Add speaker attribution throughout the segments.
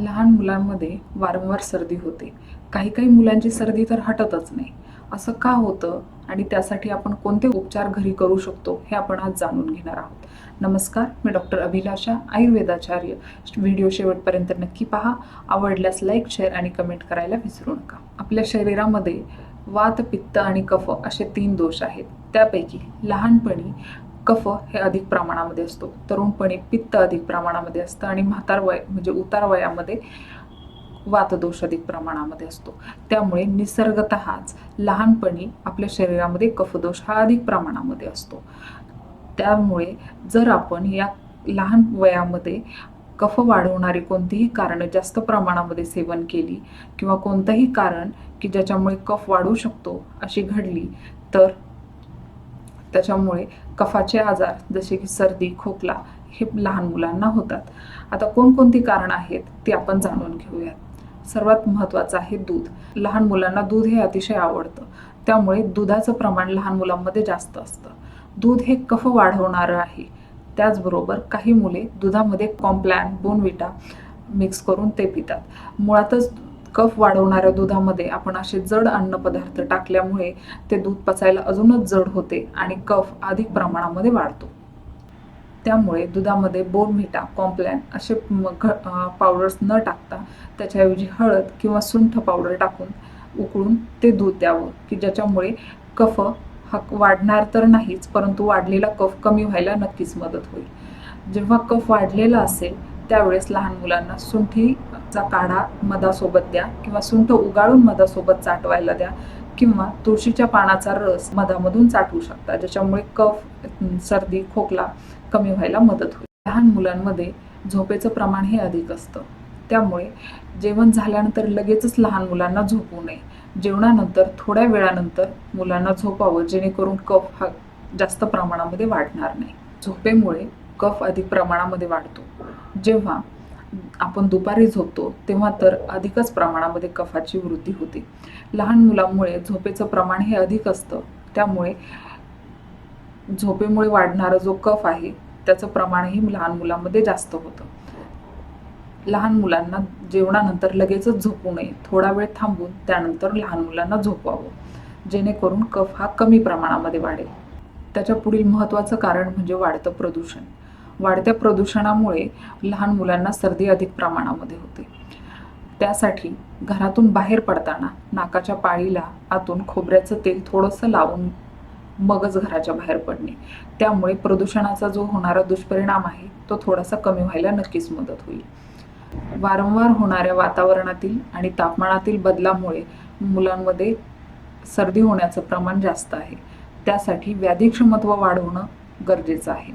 Speaker 1: लहान मुलांमध्ये वारंवार सर्दी होते. काही काही मुलांची सर्दी तर हटतच नाही. असं का होतं आणि त्यासाठी आपण कोणते उपचार घरी करू शकतो हे आपण आज जाणून घेणार आहोत. नमस्कार मी डॉक्टर अभिलाषा आयुर्वेदाचार्य. व्हिडिओ शेवटपर्यंत नक्की पहा. आवडल्यास लाईक शेअर आणि कमेंट करायला विसरू नका. आपल्या शरीरामध्ये वात पित्त आणि कफ असे तीन दोष आहेत. त्यापैकी लहानपणी कफ हे अधिक प्रमाणामध्ये असतो. तरुणपणी पित्त अधिक प्रमाणामध्ये असतं आणि म्हातार वय म्हणजे उतार वयामध्ये वातदोष अधिक प्रमाणामध्ये असतो. त्यामुळे निसर्गतःच लहानपणी आपल्या शरीरामध्ये कफदोष हा अधिक प्रमाणामध्ये असतो. त्यामुळे जर आपण या लहान वयामध्ये कफ वाढवणारी कोणतीही कारणं जास्त प्रमाणामध्ये सेवन केली किंवा कोणतंही कारण की ज्याच्यामुळे कफ वाढू शकतो अशी घडली तर त्याच्यामुळे कफाचे आजार जसे की सर्दी खोकला हे लहान मुलांना होतात. आता कोणकोणती कारणं आहेत ती आपण जाणून घेऊयात. सर्वात महत्त्वाचं आहे दूध. लहान मुलांना दूध हे अतिशय आवडतं. त्यामुळे दुधाचं प्रमाण लहान मुलांमध्ये जास्त असतं. दूध हे कफ वाढवणारं आहे. त्याचबरोबर काही मुले दुधामध्ये कॉम्प्लॅन बोनविटा मिक्स करून ते पितात. मुळातच कफ वाढवणाऱ्या दुधामध्ये आपण असे जड अन्नपदार्थ टाकल्यामुळे ते दूध पचायला अजूनच जड होते आणि कफ अधिक प्रमाणामध्ये वाढतो. त्यामुळे दुधामध्ये बोनव्हिटा कॉम्प्लॅन असे घ पावडर्स न टाकता त्याच्याऐवजी हळद किंवा सुंठ पावडर टाकून उकळून ते दूध द्यावं की ज्याच्यामुळे कफ हा वाढणार तर नाहीच परंतु वाढलेला कफ कमी व्हायला नक्कीच मदत होईल. जेव्हा कफ वाढलेला असेल त्यावेळेस लहान मुलांना सुंठीचा काढा मधासोबत द्या किंवा सुंठ उगाळून मधासोबत चाटवायला द्या किंवा तुळशीच्या पानाचा रस मधामधून चाटवू शकता ज्याच्यामुळे कफ सर्दी खोकला कमी व्हायला मदत होईल. लहान मुलांमध्ये झोपेचं प्रमाण हे अधिक असतं. त्यामुळे जेवण झाल्यानंतर लगेचच लहान मुलांना झोपू नये. जेवणानंतर थोड्या वेळानंतर मुलांना झोपावं जेणेकरून कफ हा जास्त प्रमाणामध्ये वाढणार नाही. झोपेमुळे कफ अधिक प्रमाणामध्ये वाढतो. जेव्हा आपण दुपारी झोपतो तेव्हा तर अधिकच प्रमाणामध्ये कफाची वृद्धी होते. लहान मुलांमुळे झोपेचं प्रमाण हे अधिक असतं. त्यामुळे झोपेमुळे वाढणारा जो कफ आहे त्याचं प्रमाणही लहान मुलांमध्ये जास्त होतं. लहान मुलांना जेवणानंतर लगेचच झोपू नये. थोडा वेळ थांबून त्यानंतर लहान मुलांना झोपवावं. जेणेकरून कफ हा कमी प्रमाणामध्ये वाढेल. त्याच्या पुढील महत्त्वाचं कारण म्हणजे वाढतं प्रदूषण. वाढत्या प्रदूषणामुळे लहान मुलांना सर्दी अधिक प्रमाणामध्ये होते. त्यासाठी घरातून बाहेर पडताना नाकाच्या पाळीला आतून खोबऱ्याचं तेल थोडंसं लावून मगच घराच्या बाहेर पडणे. त्यामुळे प्रदूषणाचा जो होणारा दुष्परिणाम आहे तो थोडासा कमी व्हायला नक्कीच मदत होईल. वारंवार होणाऱ्या वातावरणातील आणि तापमानातील बदलामुळे मुलांमध्ये सर्दी होण्याचं प्रमाण जास्त आहे. त्यासाठी व्याधीक्षमत्व वाढवणं गरजेचं आहे.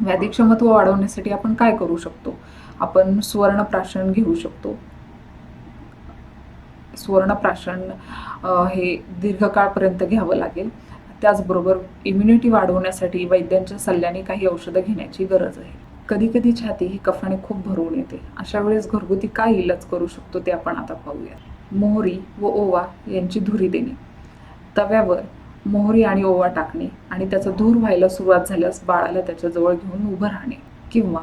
Speaker 1: व्याधीक्षमत्व वाढवण्यासाठी आपण काय करू शकतो? आपण सुवर्णप्राशन घेऊ शकतो. सुवर्णप्राशन प्राशन हे दीर्घकाळपर्यंत घ्यावं लागेल. त्याचबरोबर इम्युनिटी वाढवण्यासाठी वैद्यांच्या सल्ल्याने काही औषधं घेण्याची गरज आहे. कधी कधी छाती ही कफाने खूप भरवून येते. अशा वेळेस घरगुती काय इलाज करू शकतो ते आपण आता पाहूया मोहरी व ओवा यांची धुरी देणे. तव्यावर मोहरी आणि ओवा टाकणे आणि त्याचा धूर व्हायला सुरुवात झाल्यास बाळाला त्याच्याजवळ घेऊन उभं राहणे किंवा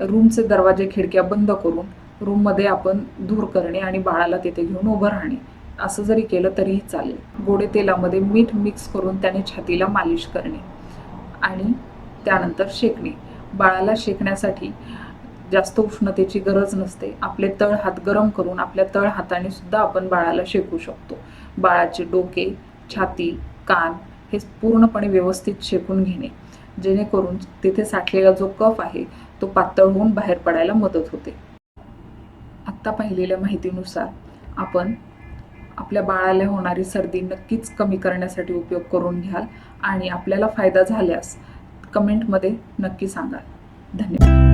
Speaker 1: रूमचे दरवाजे खिडक्या बंद करून रूममध्ये आपण धूर करणे आणि बाळाला तिथे घेऊन उभं राहणे. असं जरी केलं तरीही चालेल. गोडे तेलामध्ये मीठ मिक्स करून त्याने छातीला मालिश करणे आणि त्यानंतर शेकणे. बाळाला शेकण्यासाठी जास्त उष्णतेची गरज नसते. आपले तळ हात गरम करून आपल्या तळ हाताने सुद्धा आपण बाळाला शेकू शकतो. बाळाचे डोके छाती कान हे पूर्णपणे व्यवस्थित शेकून घेणे जेणेकरून तिथे साठलेला जो कफ आहे तो पातळ होऊन बाहेर पडायला मदत होते. आत्ता पाहिलेल्या माहितीनुसार आपण आपल्या बाळाला होणारी सर्दी नक्कीच कमी करण्यासाठी उपयोग करून घ्याल आणि आपल्याला फायदा झाल्यास कमेंटमध्ये नक्की सांगाल. धन्यवाद.